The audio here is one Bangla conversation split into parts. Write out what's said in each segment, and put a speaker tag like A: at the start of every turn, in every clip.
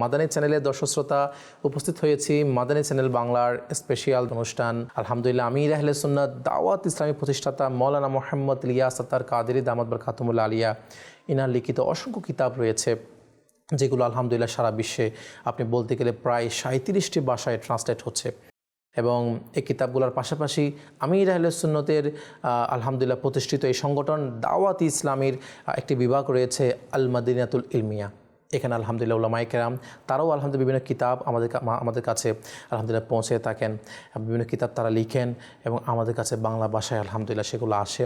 A: মাদানী চ্যানেলের দর্শক শ্রোতা, উপস্থিত হয়েছি মাদানী চ্যানেল বাংলার স্পেশাল অনুষ্ঠান। আলহামদুলিল্লাহ, আমির আহলে সুন্নাত, দাওয়াত ইসলামী প্রতিষ্ঠাতা মৌলানা মোহাম্মদ লিয়াস আত্তার কাদেরি দামাদ বার খাতুমুল্লা আলিয়া। ইনার লিখিত অসংখ্য কিতাব রয়েছে, যেগুলো আলহামদুলিল্লাহ সারা বিশ্বে আপনি বলতে গেলে প্রায় সাঁত্রিশটি ভাষায় ট্রান্সলেট হচ্ছে। এবং এই কিতাবগুলোর পাশাপাশি আমির আহলে সুন্নতের আলহামদুলিল্লাহ প্রতিষ্ঠিত এই সংগঠন দাওয়াত ইসলামীর একটি বিভাগ রয়েছে আল মাদিনাতুল ইলমিয়া। এখানে আলহামদুলিল্লাহ উলামাই কেরাম, তারাও আলহামদুলিল্লাহ বিভিন্ন কিতাব আমাদের আমাদের কাছে আলহামদুলিল্লাহ পৌঁছে থাকেন, বিভিন্ন কিতাব তারা লিখেন এবং আমাদের কাছে বাংলা ভাষায় আলহামদুলিল্লাহ সেগুলো আসে।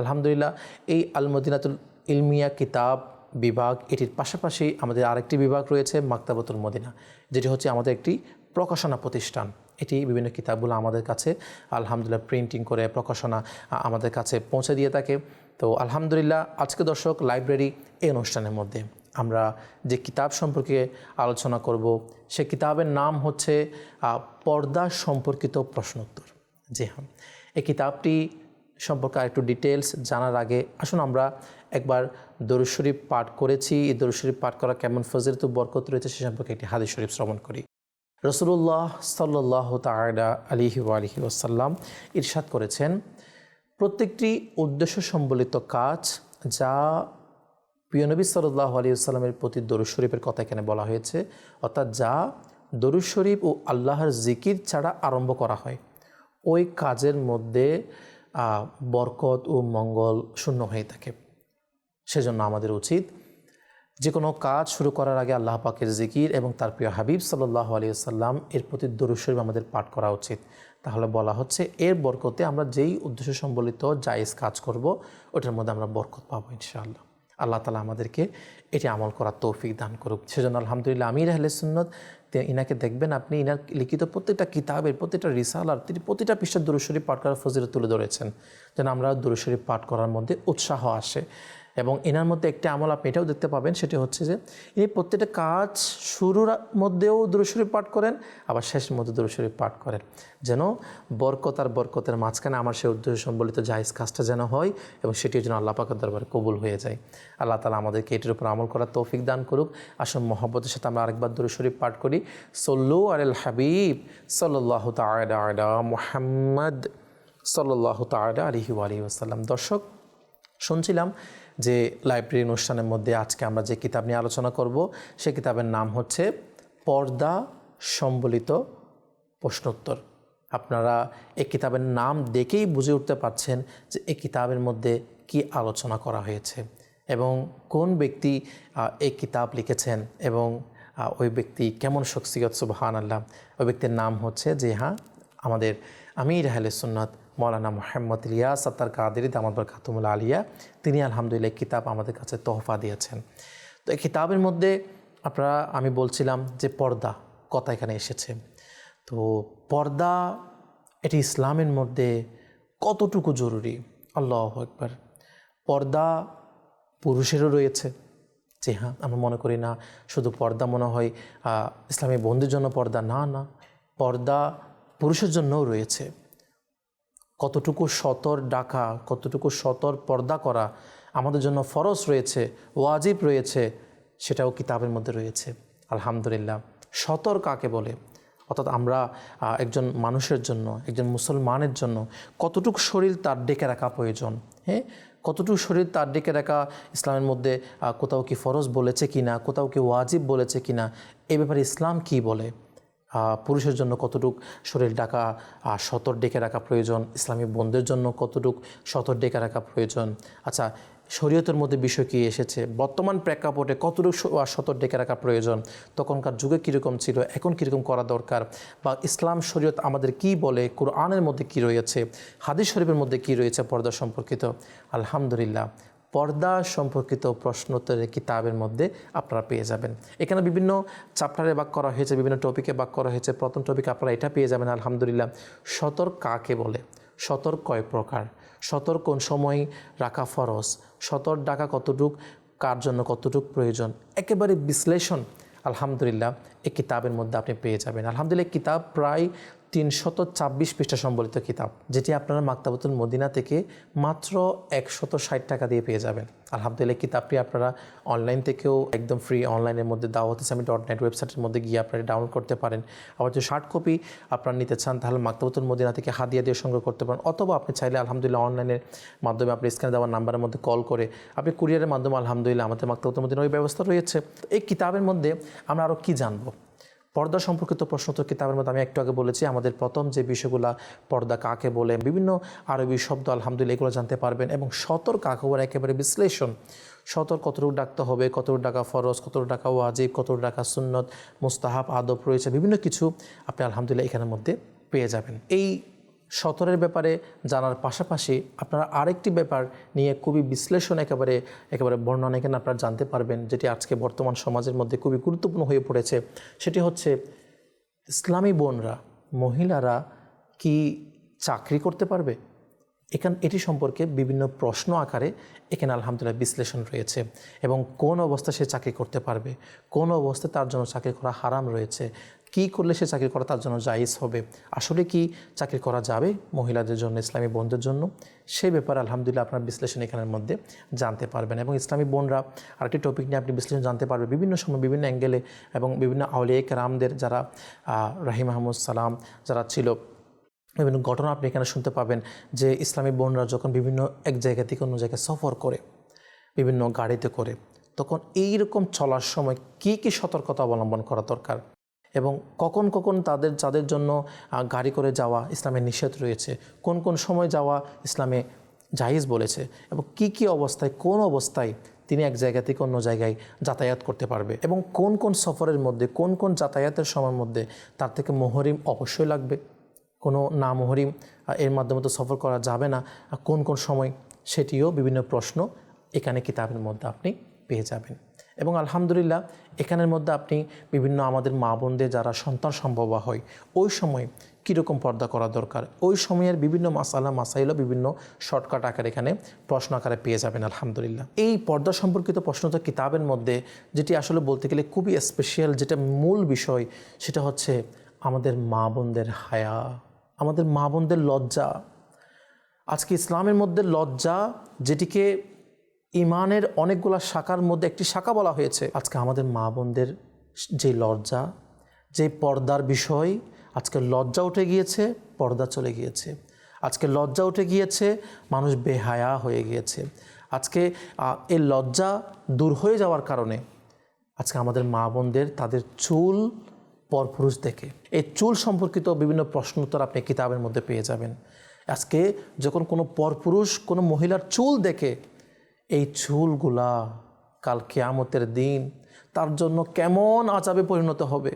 A: আলহামদুলিল্লাহ এই আলমদিনাতুল ইলমিয়া কিতাব বিভাগ, এটির পাশাপাশি আমাদের আরেকটি বিভাগ রয়েছে, মাক্তাবতুল মদিনা, যেটি হচ্ছে আমাদের একটি প্রকাশনা প্রতিষ্ঠান। এটি বিভিন্ন কিতাবগুলো আমাদের কাছে আলহামদুলিল্লাহ প্রিন্টিং করে প্রকাশনা আমাদের কাছে পৌঁছে দিয়ে থাকে। তো আলহামদুলিল্লাহ, আজকে দর্শক লাইব্রেরি এই অনুষ্ঠানের মধ্যে। আমরা যে কিতাব সম্পর্কে আলোচনা করব, সে কিতাবের নাম হচ্ছে পর্দা সম্পর্কিত প্রশ্নোত্তর। জি হ্যাঁ এই কিতাবটি সম্পর্কে আরেকটু ডিটেলস জানার আগে আসুন আমরা একবার দরুদ শরীফ পাঠ করেছি। এই দরুদ শরীফ পাঠ করা কেমন ফজিলত বরকত রয়েছে সে সম্পর্কে একটি হাদিস শরীফ শ্রবণ করি। রসুল্লাহ সাল্লাহ তালা আলিহি আলহি ওসাল্লাম ইরশাদ করেছেন, প্রত্যেকটি উদ্দেশ্য সম্বলিত কাজ যা প্রিয়নবী সাল্লাহ আলী প্রতি দরুদ শরীফের কথা এখানে বলা হয়েছে, অর্থাৎ যা দরুদ শরীফ ও আল্লাহর জিকির ছাড়া আরম্ভ করা হয়, ওই কাজের মধ্যে বরকত ও মঙ্গল শূন্য হয়ে থাকে। সেজন্য আমাদের উচিত যে কোনো কাজ শুরু করার আগে আল্লাহ পাকের জিকির এবং তার প্রিয় হাবিব সাল্লাহ আলিয়াল্লাম এর প্রতি দরুশরীফ আমাদের পাঠ করা উচিত। তাহলে বলা হচ্ছে এর বরকতে আমরা যেই উদ্দেশ্য সম্বলিত জায়েজ কাজ করব, ওটার মধ্যে আমরা বরকত পাবো ইনশাআল্লাহ। আল্লাহ তালা আমাদেরকে এটি আমল করার তৌফিক দান করুক। সেজন্য আলহামদুলিল্লাহ আমির আহলে সুন্নত ইনাকে দেখবেন আপনি, ইনার লিখিত প্রত্যেকটা কিতাবের, প্রত্যেকটা রিসালার, তিনি প্রতিটা পৃষ্ঠার দুরুশরীফ পাঠ করার ফজিরে তুলে ধরেছেন। যেন আমরা দুরুশরীফ পাঠ করার মধ্যে উৎসাহ আসে। এবং এনার মধ্যে একটি আমল আপনি এটাও দেখতে পাবেন, সেটি হচ্ছে যে ইনি প্রত্যেকটা কাজ শুরুর মধ্যেও দুরুশরীফ পাঠ করেন, আবার শেষের মধ্যে দুরুশরীফ পাঠ করেন। যেন বরকত আর বরকতের মাঝখানে আমার সেই উদ্দেশ্য সম্বলিত জাহিজ কাজটা যেন হয় এবং সেটি যেন আল্লাহ পাকের দরবারে কবুল হয়ে যায়। আল্লাহ তালা আমাদেরকে এটির উপর আমল করার তৌফিক দান করুক। আসল মোহাম্মতের সাথে আমরা আরেকবার দুরুশরীফ পাঠ করি। সল্লু আল হাবিব সাল্লাহ মোহাম্মদ সাল্লাহ তালা আলহি আলহি আসাল্লাম দর্শক, শুনছিলাম যে লাইব্রেরি অনুষ্ঠানের মধ্যে আজকে আমরা যে কিতাব নিয়ে আলোচনা করব, সে কিতাবের নাম হচ্ছে পর্দা সম্বলিত প্রশ্নোত্তর। আপনারা এই কিতাবের নাম দেখেই বুঝে উঠতে পারছেন যে এই কিতাবের মধ্যে কি আলোচনা করা হয়েছে এবং কোন ব্যক্তি এই কিতাব লিখেছেন এবং ওই ব্যক্তি কেমন শখসিয়ত সুবহান আল্লাহ ওই ব্যক্তির নাম হচ্ছে যে হ্যাঁ আমাদের আমির আহলে সুন্নাত মৌলানা মোহাম্মদ রিয়াস আত্তার কাদেরি দামাদবর খাতুমুল আলিয়া, তিনি আলহামদুলিল্লাহ কিতাব আমাদের কাছে তোহফা দিয়েছেন। তো এই কিতাবের মধ্যে আপনারা, আমি বলছিলাম যে পর্দা কথা এখানে এসেছে। তো পর্দা, এটি ইসলামের মধ্যে কতটুকু জরুরি? আল্লাহ একবার পর্দা পুরুষেরও রয়েছে। যে হ্যাঁ আমরা মনে করি না শুধু পর্দা মনে হয় ইসলামী বন্ধুর জন্য পর্দা, না না। পর্দা পুরুষের জন্যও রয়েছে। কতটুকু সতর ডাকা, কতটুকু সতর পর্দা করা আমাদের জন্য ফরজ রয়েছে, ওয়াজিব রয়েছে, সেটাও কিতাবের মধ্যে রয়েছে। আলহামদুলিল্লাহ। সতর কাকে বলে? অর্থাৎ আমরা একজন মানুষের জন্য, একজন মুসলমানের জন্য কতটুকু শরীর তার ডেকে রাখা প্রয়োজন? হ্যাঁ? কতটুকু শরীর তার ডেকে রাখা ইসলামের মধ্যে কোথাও কি ফরজ বলেছে কি না কোথাও কি ওয়াজিব বলেছে কি না এ ব্যাপারে ইসলাম কি বলে? পুরুষের জন্য কতটুক শরীর ডাকা সতর ডেকে রাখা প্রয়োজন, ইসলামী বন্ধের জন্য কতটুক সতর ডেকে রাখা প্রয়োজন? আচ্ছা শরীয়তের মধ্যে বিষয় কী এসেছে? বর্তমান প্রেক্ষাপটে কতটুকু সতর ডেকে রাখা প্রয়োজন? তখনকার যুগে কীরকম ছিল? এখন কীরকম করা দরকার? বা ইসলাম শরীয়ত আমাদের কি বলে? কোরআনের মধ্যে কি রয়েছে? হাদিস শরীফের মধ্যে কি রয়েছে পর্দা সম্পর্কিত? আলহামদুলিল্লাহ। পর্দা সম্পর্কিত প্রশ্নোত্তরের কিতাবের মধ্যে আপনারা পেয়ে যাবেন। এখানে বিভিন্ন চ্যাপ্টারে বাক করা হয়েছে, বিভিন্ন টপিকে বাক করা হয়েছে। প্রথম টপিক আপনারা এটা পেয়ে যাবেন, আলহামদুলিল্লাহ। সতর কাকে বলে? সতর কয় প্রকার। সতর কোন সময় রাখা ফরজ? সতর ডাকা কতটুক? কার জন্য কতটুক প্রয়োজন? একেবারে বিশ্লেষণ, আলহামদুলিল্লাহ, এই কিতাবের মধ্যে আপনি পেয়ে যাবেন। আলহামদুলিল্লাহ কিতাব প্রায় তিনশত ছাব্বিশ পৃষ্ঠা সম্বলিত কিতাব, যেটি আপনারা মাক্তাবতুল মদিনা থেকে মাত্র একশত ষাট টাকা দিয়ে পেয়ে যাবেন। আলহামদুলিল্লাহ, কিতাবটি আপনারা অনলাইন থেকেও একদম ফ্রি অনলাইনের মধ্যে দাওয়াত ইসলামী ডট নেট ওয়েবসাইটের মধ্যে গিয়ে আপনারা ডাউনলোড করতে পারেন। আবার যদি শার্ট কপি আপনারা নিতে চান, তাহলে মাক্তাবতুল মদিনা থেকে হাদিয়া দিয়ে সংগ্রহ করতে পারেন। অথবা আপনি চাইলে আলহামদুলিল্লাহ অনলাইনের মাধ্যমে আপনি স্ক্যানে দেওয়ার নাম্বারের মধ্যে কল করে আপনি কুরিয়ারের মাধ্যমে আলহামদুলিল্লাহ আমাদের মাক্তাবতুল মদিনা ওই ব্যবস্থা রয়েছে। এই কিতাবের মধ্যে আমরা আরও কী জানব? পর্দা সম্পর্কিত প্রশ্ন তো কিতাবের মধ্যে আমি একটু আগে বলেছি, আমাদের প্রথম যে বিষয়গুলো পর্দা কাকে বলে, বিভিন্ন আরবি শব্দ, আলহামদুলিল্লাহ এগুলো জানতে পারবেন এবং সতর কাকে বলে একেবারে বিশ্লেষণ। সতর কতটুকু ডাকতে হবে, কতটুকু ডাকা ফরজ, কতটুকু ডাকা ওয়াজিব, কতটুকু ডাকা সুন্নত, মুস্তাহাব, আদব রয়েছে, বিভিন্ন কিছু আপনি আলহামদুলিল্লাহ এখানের মধ্যে পেয়ে যাবেন। এই সতরের ব্যাপারে জানার পাশাপাশি আপনারা আরেকটি ব্যাপার নিয়ে খুবই বিশ্লেষণ একেবারে একেবারে বর্ণনা এখানে আপনারা জানতে পারবেন, যেটি আজকে বর্তমান সমাজের মধ্যে খুবই গুরুত্বপূর্ণ হয়ে পড়েছে। সেটি হচ্ছে, ইসলামী বোনরা, মহিলারা কি চাকরি করতে পারবে? এখান, এটি সম্পর্কে বিভিন্ন প্রশ্ন আকারে এখানে আলহামদুলিল্লাহ বিশ্লেষণ রয়েছে। এবং কোন অবস্থায় সে চাকরি করতে পারবে? কোন অবস্থায় তার জন্য চাকরি করা হারাম রয়েছে? কি করলে সে চাকরি করা তার জন্য জায়েজ হবে? আসলে কি চাকরি করা যাবে মহিলাদের জন্য, ইসলামী বোনদের জন্য? সেই ব্যাপারে আলহামদুলিল্লাহ আপনার বিশ্লেষণ এখানের মধ্যে জানতে পারবেন। এবং ইসলামী বোনরা আরেকটি টপিক নিয়ে আপনি বিশ্লেষণ জানতে পারবেন বিভিন্ন সময়, বিভিন্ন অ্যাঙ্গেলে এবং বিভিন্ন আউলিয়াক রামদের যারা রাহিম আহমদ সালাম যারা ছিল, বিভিন্ন ঘটনা আপনি এখানে শুনতে পাবেন যে ইসলামী বোনরা যখন বিভিন্ন এক জায়গা থেকে অন্য জায়গায় সফর করে, বিভিন্ন গাড়িতে করে, তখন এইরকম চলার সময় কি কি সতর্কতা অবলম্বন করা দরকার? এবং কখন কখন তাদের যাদের জন্য গাড়ি করে যাওয়া ইসলামে নিষেধ রয়েছে, কোন কোন সময় যাওয়া ইসলামে জাহিজ বলেছে এবং কি কি অবস্থায়, কোন অবস্থায় তিনি এক জায়গা থেকে অন্য জায়গায় যাতায়াত করতে পারবে এবং কোন কোন সফরের মধ্যে, কোন কোন যাতায়াতের সময়ের মধ্যে তার থেকে মোহরিম অবশ্যই লাগবে? কোনো না মহরিম এর মাধ্যমে তো সফর করা যাবে না কোন কোন সময় সেটিও বিভিন্ন প্রশ্ন এখানে কিতাবের মধ্যে আপনি পেয়ে যাবেন। এবং আলহামদুলিল্লাহ, এখানের মধ্যে আপনি বিভিন্ন আমাদের মা বোনদের যারা সন্তান সম্ভব হয়, ওই সময় কীরকম পর্দা করা দরকার? ওই সময়ের বিভিন্ন মাসালা মাসাইলও বিভিন্ন শর্টকাট আকারে এখানে প্রশ্ন আকারে পেয়ে যাবেন, আলহামদুলিল্লাহ। এই পর্দা সম্পর্কিত প্রশ্ন তো কিতাবের মধ্যে, যেটি আসলে বলতে গেলে খুবই স্পেশাল যেটা মূল বিষয়, সেটা হচ্ছে আমাদের মা বোনদের হায়া, আমাদের মা বোনদের লজ্জা। আজকে ইসলামের মধ্যে লজ্জা, যেটিকে ইমানের অনেকগুলা শাখার মধ্যে একটি শাখা বলা হয়েছে। আজকে আমাদের মা বোনদের যে লজ্জা, যে পর্দার বিষয়, আজকে লজ্জা উঠে গিয়েছে, পর্দা চলে গিয়েছে। আজকে লজ্জা উঠে গিয়েছে, মানুষ বেহায়া হয়ে গিয়েছে। আজকে এই লজ্জা দূর হয়ে যাওয়ার কারণে আজকে আমাদের মা বোনদের তাদের চুল পরপুরুষ দেখে। এই চুল সম্পর্কিত বিভিন্ন প্রশ্ন উত্তর আপনি কিতাবের মধ্যে পেয়ে যাবেন। আজকে যখন কোনো পরপুরুষ কোনো মহিলার চুল দেখে এই চুলগুলা কাল কেয়ামতের দিন তার জন্য কেমন আজাবে পরিণত হবে?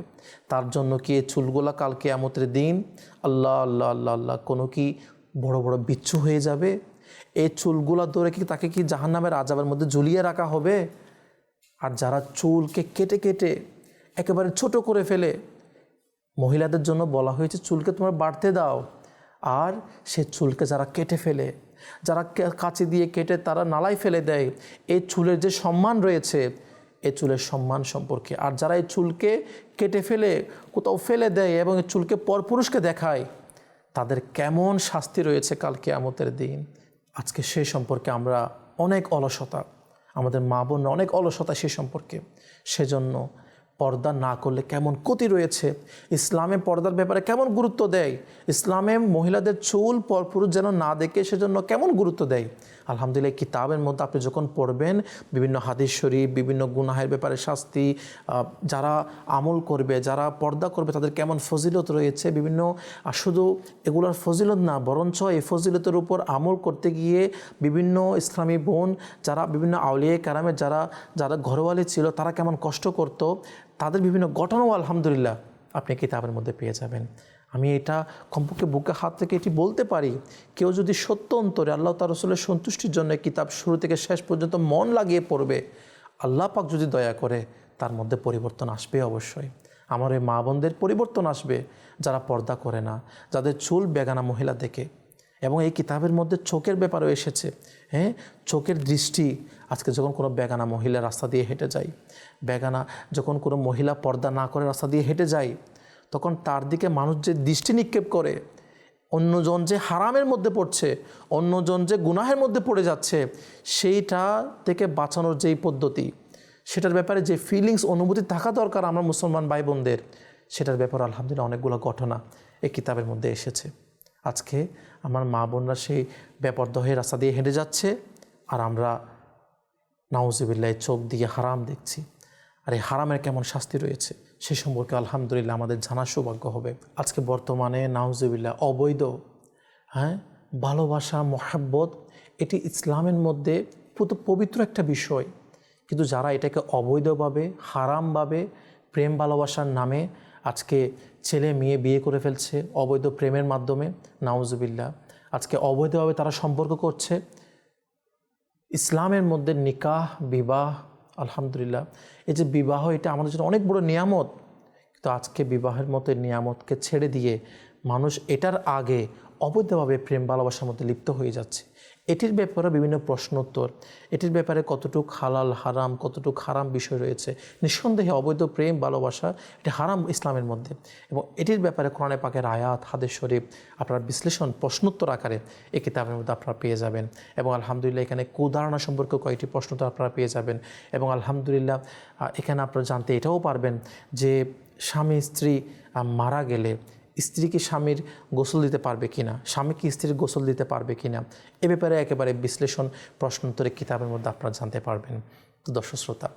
A: তার জন্য কি এই চুলগুলা কাল কেয়ামতের দিন আল্লাহ আল্লাহ আল্লাহ আল্লাহ কোনো কি বড় বড় বিচ্ছু হয়ে যাবে? এই চুলগুলা ধরে কি তাকে কি জাহান্নামের আজাবের মধ্যে ঝুলিয়ে রাখা হবে? আর যারা চুলকে কেটে কেটে একেবারে ছোট করে ফেলে, মহিলাদের জন্য বলা হয়েছে চুলকে তোমরা বাড়তে দাও। আর সে চুলকে যারা কেটে ফেলে যারা কাঁচি দিয়ে কেটে তারা নালাই ফেলে দেয়। এই চুলের যে সম্মান রয়েছে এই চুলের সম্মান সম্পর্কে। আর যারা এই চুলকে কেটে ফেলে, কোথাও ফেলে দেয় এবং এই চুলকে পরপুরুষকে দেখায়, তাদের কেমন শাস্তি রয়েছে কাল কেয়ামতের দিন? আজকে সে সম্পর্কে আমরা অনেক অলসতা, আমাদের মা বোনরা অনেক অলসতা সে সম্পর্কে। সেজন্য পর্দা না করলে কেমন ক্ষতি রয়েছে? ইসলামে পর্দার ব্যাপারে কেমন গুরুত্ব দেয়? ইসলামে মহিলাদের চুল পরপুরুষ যেন না দেখে সেজন্য কেমন গুরুত্ব দেয়? আলহামদুলিল্লাহ কিতাবের মধ্যে আপনি যখন পড়বেন, বিভিন্ন হাদিস শরীফ, বিভিন্ন গুনাহের ব্যাপারে শাস্তি যারা আমল করবে, যারা পর্দা করবে, তাদের কেমন ফজিলত রয়েছে? বিভিন্ন শুধু এগুলোর ফজিলত না, বরঞ্চ এই ফজিলতের উপর আমল করতে গিয়ে বিভিন্ন ইসলামী বোন, যারা বিভিন্ন আউলিয়া কারামের যারা যারা ঘরোয়ালি ছিল, তারা কেমন কষ্ট করত? তাদের বিভিন্ন ঘটনাও আলহামদুলিল্লাহ আপনি কিতাবের মধ্যে পেয়ে যাবেন। আমি এটা কমপক্ষে বুকে হাত থেকে এটি বলতে পারি, কেউ যদি সত্য অন্তরে আল্লাহ তার রসুলের সন্তুষ্টির জন্য কিতাব শুরু থেকে শেষ পর্যন্ত মন লাগিয়ে পড়বে, আল্লাহ পাক যদি দয়া করে তার মধ্যে পরিবর্তন আসবে অবশ্যই। আমার ওই মা বোনদের পরিবর্তন আসবে, যারা পর্দা করে না, যাদের চুল বেগানা মহিলা দেখে। এবং এই কিতাবের মধ্যে চোখের ব্যাপারও এসেছে হ্যাঁ চোখের দৃষ্টি, আজকে যখন কোনো বেগানা মহিলা রাস্তা দিয়ে হেঁটে যায়, বেগানা যখন কোনো মহিলা পর্দা না করে রাস্তা দিয়ে হেঁটে যায়, তখন তার দিকে মানুষ যে দৃষ্টি নিক্ষেপ করে, অন্যজন যে হারামের মধ্যে পড়ছে, অন্যজন যে গুনাহের মধ্যে পড়ে যাচ্ছে, সেইটা থেকে বাঁচানোর যেই পদ্ধতি, সেটার ব্যাপারে যে ফিলিংস অনুভূতি থাকা দরকার আমরা মুসলমান ভাই বোনদের সেটার ব্যাপারে আলহামদুলিল্লাহ অনেকগুলো ঘটনা এই কিতাবের মধ্যে এসেছে। আজকে আমার মা বোনরা সেই ব্যাপারদহে রাস্তা দিয়ে হেঁটে যাচ্ছে আর আমরা নাউজিবিল্লাহ চোখ দিয়ে হারাম দেখছি। আর এই হারামের কেমন শাস্তি রয়েছে সে সম্পর্কে আলহামদুলিল্লাহ আমাদের জানা সৌভাগ্য হবে। আজকে বর্তমানে নাউজিবিল্লাহ অবৈধ হ্যাঁ ভালোবাসা, মহাব্বত, এটি ইসলামের মধ্যে পবিত্র একটা বিষয়। কিন্তু যারা এটাকে অবৈধভাবে, হারামভাবে, প্রেম ভালোবাসার নামে আজকে ছেলে, মেয়ে বিয়ে করে ফেলছে অবৈধ প্রেমের মাধ্যমে নাওজবিল্লা আজকে অবৈধভাবে তারা সম্পর্ক করছে। ইসলামের মধ্যে নিকাহ, বিবাহ, আলহামদুলিল্লাহ। এই যে বিবাহ, এটা আমাদের জন্য অনেক বড় নিয়ামত। কিন্তু আজকে বিবাহের মতো নিয়ামতকে ছেড়ে দিয়ে মানুষ এটার আগে অবৈধভাবে প্রেম, ভালোবাসার মধ্যে লিপ্ত হয়ে যাচ্ছে। এটির ব্যাপারে বিভিন্ন প্রশ্নোত্তর এটির ব্যাপারে কতটুক হালাল, হারাম, কতটুক হারাম বিষয় রয়েছে? নিঃসন্দেহে অবৈধ প্রেম, ভালোবাসা এটি হারাম ইসলামের মধ্যে। এবং এটির ব্যাপারে কোরআনে পাকের আয়াত হাদের শরীফ আপনার বিশ্লেষণ প্রশ্নোত্তর আকারে এই কিতাবের মধ্যে আপনারা পেয়ে যাবেন। এবং আলহামদুলিল্লাহ এখানে কুধারণা সম্পর্কে কয়েকটি প্রশ্নোত্তর আপনারা পেয়ে যাবেন। এবং আলহামদুলিল্লাহ এখানে আপনারা জানতে এটাও পারবেন যে স্বামী, স্ত্রী মারা গেলে স্ত্রী কি স্বামীর গোসল দিতে পারবে কি না স্বামী কি স্ত্রীর গোসল দিতে পারবে কি না এ ব্যাপারে একেবারে বিশ্লেষণ প্রশ্নোত্তরে কিতাবের মধ্যে আপনারা জানতে পারবেন। দর্শক শ্রোতা,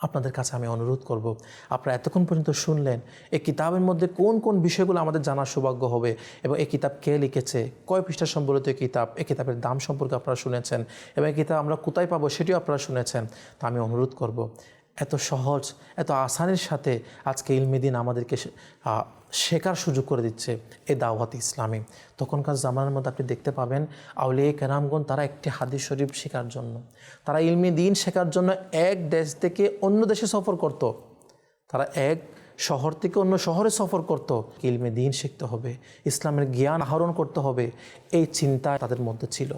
A: আপনাদের কাছে আমি অনুরোধ করব, আপনারা এতক্ষণ পর্যন্ত শুনলেন এই কিতাবের মধ্যে কোন কোন বিষয়গুলো আমাদের জানার সৌভাগ্য হবে এবং এই কিতাব কে লিখেছে, কয় পৃষ্ঠা সম্বলিত এই কিতাব, এই কিতাবের দাম সম্পর্কে আপনারা শুনেছেন এবং এই কিতাব আমরা কোথায় পাবো সেটিও আপনারা শুনেছেন। তা আমি অনুরোধ করব এত সহজ, এত আসানের সাথে আজকে ইলমিদিন আমাদেরকে শেখার সুযোগ করে দিচ্ছে এ দাওয়াত ইসলামী। তখনকার জামানার মধ্যে আপনি দেখতে পাবেন আউলিয়া কেরামগণ তারা একটি হাদিস শরীফ শেখার জন্য। তারা ইলমি দিন শেখার জন্য এক দেশ থেকে অন্য দেশে সফর করত। তারা এক শহর থেকে অন্য শহরে সফর করত। ইলমে দিন শিখতে হবে, ইসলামের জ্ঞান আহরণ করতে হবে, এই চিন্তা তাদের মধ্যে ছিল।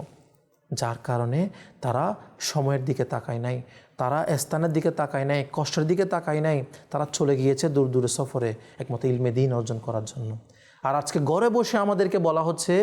A: যার কারণে তারা সময়ের দিকে তাকায় নাই। তারা এস্তানের দিকে তাকায় নাই, কষ্টের দিকে তাকায় নাই, তারা চলে গিয়েছে দূর দূরে সফরে একমত ইলমে দিন অর্জন করার জন্য। আর আজকে ঘরে বসে আমাদেরকে বলা হচ্ছে,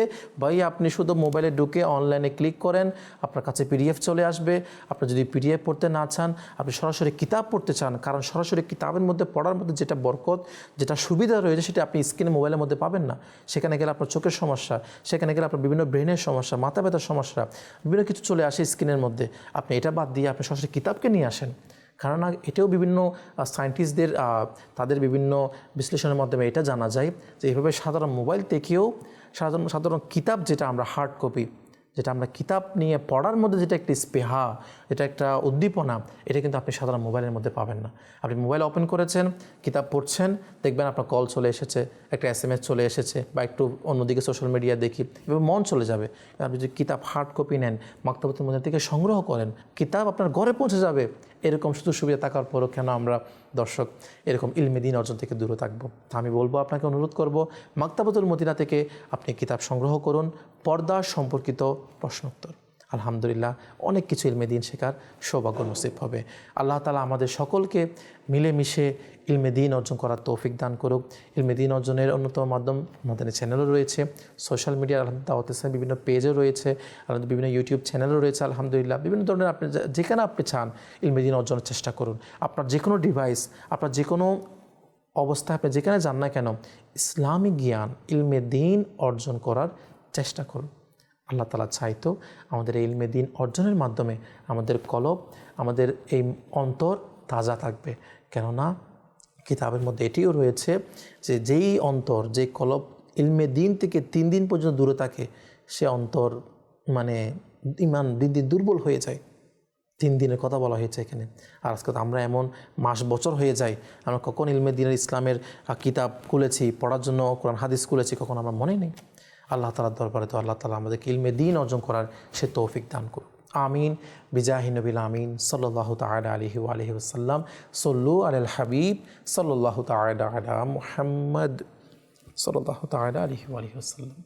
A: ভাই, আপনি শুধু মোবাইলে ঢুকে অনলাইনে ক্লিক করেন, আপনার কাছে পিডিএফ চলে আসবে। আপনি যদি পিডিএফ পড়তে না চান, আপনি সরাসরি কিতাব পড়তে চান, কারণ সরাসরি কিতাবের মধ্যে পড়ার মধ্যে যেটা বরকত, যেটা সুবিধা রয়েছে, সেটা আপনি স্ক্রিনে মোবাইলের মধ্যে পাবেন না। সেখানে গেলে আপনার চোখের সমস্যা, সেখানে গেলে আপনার বিভিন্ন ব্রেনের সমস্যা, মাথা ব্যথার সমস্যা, বিভিন্ন কিছু চলে আসে স্ক্রিনের মধ্যে। আপনি এটা বাদ দিয়ে আপনি সরাসরি কিতাবকে নিয়ে আসেন। কারণ এটাও বিভিন্ন সায়েন্টিস্টদের তাদের বিভিন্ন বিশ্লেষণের মাধ্যমে এটা জানা যায় যে এভাবে সাধারণ মোবাইল থেকেও সাধারণ সাধারণ কিতাব যেটা আমরা হার্ড কপি যেটা আমরা কিতাব নিয়ে পড়ার মধ্যে যেটা একটি স্পেহা যেটা একটা উদ্দীপনা, এটা কিন্তু আপনি সাধারণ মোবাইলের মধ্যে পাবেন না। আপনি মোবাইল ওপেন করেছেন, কিতাব পড়ছেন, দেখবেন আপনার কল চলে এসেছে, একটা এস চলে এসেছে বা একটু অন্যদিকে সোশ্যাল মিডিয়া দেখি, এভাবে মন চলে যাবে। আপনি যদি কিতাব হার্ড কপি নেন, মাক্তাবতের মধ্যে থেকে সংগ্রহ করেন, কিতাব আপনার ঘরে পৌঁছে যাবে। এরকম সুযোগ সুবিধা থাকার পরও কেন আমরা দর্শক এরকম ইলমে দিন অর্জন থেকে দূরে থাকব? তা আমি বলব, আপনাকে অনুরোধ করব, মাক্তাবতুল মদিনা থেকে আপনি কিতাব সংগ্রহ করুন। পর্দা সম্পর্কিত প্রশ্নোত্তর। আলহামদুলিল্লাহ, অনেক কিছু ইলমে দিন শেখার সৌভাগ্য নসিব হবে। আল্লাহ তালা আমাদের সকলকে মিলেমিশে ইলমে দিন অর্জন করার তৌফিক দান করুক। ইলমে দিন অর্জনের অন্যতম মাধ্যম আমাদের চ্যানেলও রয়েছে। সোশ্যাল মিডিয়া আলহামদুল্লাহ বিভিন্ন পেজও রয়েছে। আলহামদুল বিভিন্ন ইউটিউব চ্যানেলও রয়েছে, আলহামদুলিল্লাহ। বিভিন্ন ধরনের আপনি যেখানে আপনি চান, ইলমে দিন অর্জনের চেষ্টা করুন। আপনার যে কোনো ডিভাইস আপনার যে কোনো অবস্থা আপনি যেখানে যান না কেন ইসলামিক জ্ঞান ইলমে দিন অর্জন করার চেষ্টা করুন। আল্লাহ তালা চাইতো আমাদের এই ইলমে দিন অর্জনের মাধ্যমে আমাদের কলব, আমাদের এই অন্তর তাজা থাকবে। কেননা কিতাবের মধ্যে এটিও রয়েছে যে যেই অন্তর যে কলব ইলমে দিন থেকে তিন দিন পর্যন্ত দূরে থাকে, সে অন্তর মানে ইমান দিন দিন দুর্বল হয়ে যায়। তিন দিনের কথা বলা হয়েছে এখানে। আর আজকে আমরা এমন মাস বছর হয়ে যাই আমরা কখন ইলমে দিনের ইসলামের কিতাব খুলেছি, পড়ার জন্য কোরআন, হাদিস খুলেছি, কখন আমরা মনে নেই। আল্লাহ তালার দরবারে তো আল্লাহ তালা আমাদেরকে ইলমে দিন অর্জন করার সে তৌফিক দান করুন আমিন। বিজাহিনবিল আমিন। সল্লাহ তালা আলহি আলহি আসাল্লাম সল্লু আল হাবিব। সল্লাহ তালা মুহাম্মদ। সল্লাহ তালা আলহি আলহি ওসাল্লাম